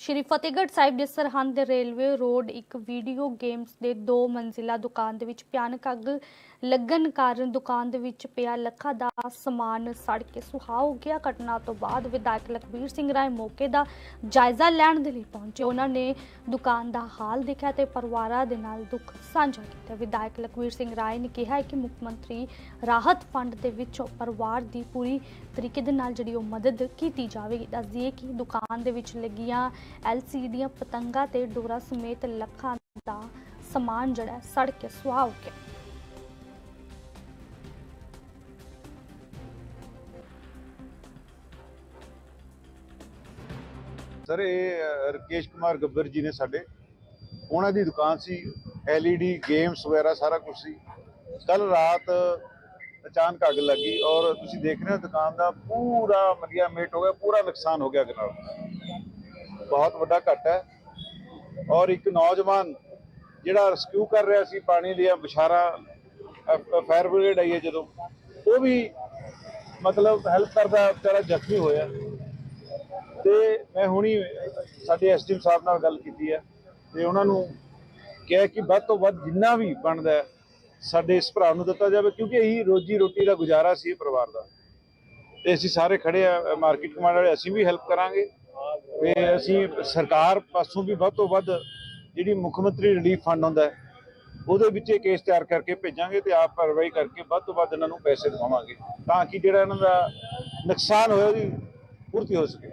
ਸ਼੍ਰੀ ਫਤਿਹਗੜ੍ਹ ਸਾਹਿਬ ਦੇ Sirhind railway road ਇੱਕ video games ਦੇ ਦੋ ਮੰਜ਼ਿਲਾ ਦੁਕਾਨ ਦੇ ਵਿੱਚ ਭਿਆਨਕ ਅੱਗ ਲੱਗਣ ਕਾਰਨ ਦੁਕਾਨ ਦੇ ਵਿੱਚ ਪਿਆ ਲੱਖਾਂ ਦਾ ਸਮਾਨ ਸੜ ਕੇ ਸੁਆਹ ਹੋ ਗਿਆ। ਘਟਨਾ ਤੋਂ ਬਾਅਦ ਵਿਧਾਇਕ ਲਖਬੀਰ ਸਿੰਘ ਰਾਏ ਮੌਕੇ ਦਾ ਜਾਇਜ਼ਾ ਲੈਣ ਦੇ ਲਈ ਪਹੁੰਚੇ। ਉਹਨਾਂ ਨੇ ਦੁਕਾਨ ਦਾ ਹਾਲ ਦੇਖਿਆ ਤੇ ਪਰਿਵਾਰਾਂ ਦੇ ਨਾਲ ਦੁੱਖ ਸਾਂਝਾ ਕੀਤਾ। ਵਿਧਾਇਕ ਲਖਬੀਰ ਸਿੰਘ ਰਾਏ ਨੇ ਕਿਹਾ ਕਿ ਮੁੱਖ ਮੰਤਰੀ ਰਾਹਤ ਫੰਡ ਦੇ ਵਿੱਚੋਂ ਪਰਿਵਾਰ ਦੀ ਪੂਰੀ ਤਰੀਕੇ ਦੇ ਨਾਲ ਜਿਹੜੀ ਉਹ ਮਦਦ ਕੀਤੀ ਜਾਵੇਗੀ। ਦੱਸ ਕਿ ਦੁਕਾਨ ਦੇ ਵਿੱਚ ਲੱਗੀਆਂ ਐਲਸੀਡੀਆਂ ਪਤੰਗਾਂ ਤੇ ਡੋਰਾ ਸਮੇਤ ਲੱਖਾਂ ਦਾ ਸਮਾਨ ਜਿਹੜਾ ਸੜ ਕੇ ਸੁਆਹ ਹੋ ਗਿਆ। ਸਰ, ਇਹ ਰਕੇਸ਼ ਕੁਮਾਰ ਗੱਬਰ ਜੀ ਨੇ ਸਾਡੇ, ਉਹਨਾਂ ਦੀ ਦੁਕਾਨ ਸੀ LED ਗੇਮਸ ਵਗੈਰਾ ਸਾਰਾ ਕੁਝ ਸੀ। ਕੱਲ ਰਾਤ ਅਚਾਨਕ ਅੱਗ ਲੱਗੀ ਔਰ ਤੁਸੀਂ ਦੇਖ ਰਹੇ ਹੋ ਦੁਕਾਨ ਦਾ ਪੂਰਾ ਮਲਿਆ ਮੇਟ ਹੋ ਗਿਆ, ਪੂਰਾ ਨੁਕਸਾਨ ਹੋ ਗਿਆ ਅੱਗ ਨਾਲ। ਬਹੁਤ ਵੱਡਾ ਘਟ ਹੈ। ਔਰ ਇੱਕ ਨੌਜਵਾਨ ਜਿਹੜਾ ਰੈਸਕਿਊ ਕਰ ਰਿਹਾ ਸੀ ਪਾਣੀ ਦੀਆਂ ਬਿਸ਼ਾਰਾ ਫਾਇਰ ਬ੍ਰਿਗੇਡ ਆਈ ਹੈ ਜਦੋਂ, ਉਹ ਵੀ ਮਤਲਬ ਹੈਲਪ ਕਰਦਾ, ਵਿਚਾਰਾ ਜ਼ਖਮੀ ਹੋਇਆ। ਤੇ ਮੈਂ ਹੁਣੀ ਸਾਡੇ ਐਸਟੀਐਮ ਸਾਹਿਬ ਨਾਲ ਗੱਲ ਕੀਤੀ ਹੈ। ਤੇ ਉਹਨਾਂ ਨੂੰ ਕਿਹਾ ਕਿ ਵੱਧ ਤੋਂ ਵੱਧ ਜਿੰਨਾ ਵੀ ਬਣਦਾ ਸਾਡੇ ਇਸ ਭਰਾ ਨੂੰ ਦਿੱਤਾ ਜਾਵੇ, ਕਿਉਂਕਿ ਇਹੀ ਰੋਜੀ ਰੋਟੀ ਦਾ ਗੁਜ਼ਾਰਾ ਸੀ ਇਹ ਪਰਿਵਾਰ ਦਾ। ਤੇ ਅਸੀਂ ਸਾਰੇ ਖੜੇ ਆ ਮਾਰਕੀਟ ਕਮਾਂਡ ਵਾਲੇ, ਅਸੀਂ ਵੀ ਹੈਲਪ ਕਰਾਂਗੇ। ਤੇ ਅਸੀਂ ਸਰਕਾਰ ਪਾਸੋਂ ਵੀ ਵੱਧ ਤੋਂ ਵੱਧ ਜਿਹੜੀ ਮੁੱਖ ਮੰਤਰੀ ਰਿਲੀਫ ਫੰਡ ਹੁੰਦਾ ਉਹਦੇ ਵਿੱਚ ਇਹ ਕੇਸ ਤਿਆਰ ਕਰਕੇ ਭੇਜਾਂਗੇ ਤੇ ਆਪ ਕਾਰਵਾਈ ਕਰਕੇ ਵੱਧ ਤੋਂ ਵੱਧ ਇਹਨਾਂ ਨੂੰ ਪੈਸੇ ਦਿਵਾਵਾਂਗੇ ਤਾਂ ਕਿ ਜਿਹੜਾ ਇਹਨਾਂ ਦਾ ਨੁਕਸਾਨ ਹੋਇਆ ਉਹਦੀ ਪੂਰਤੀ ਹੋ ਸਕੇ।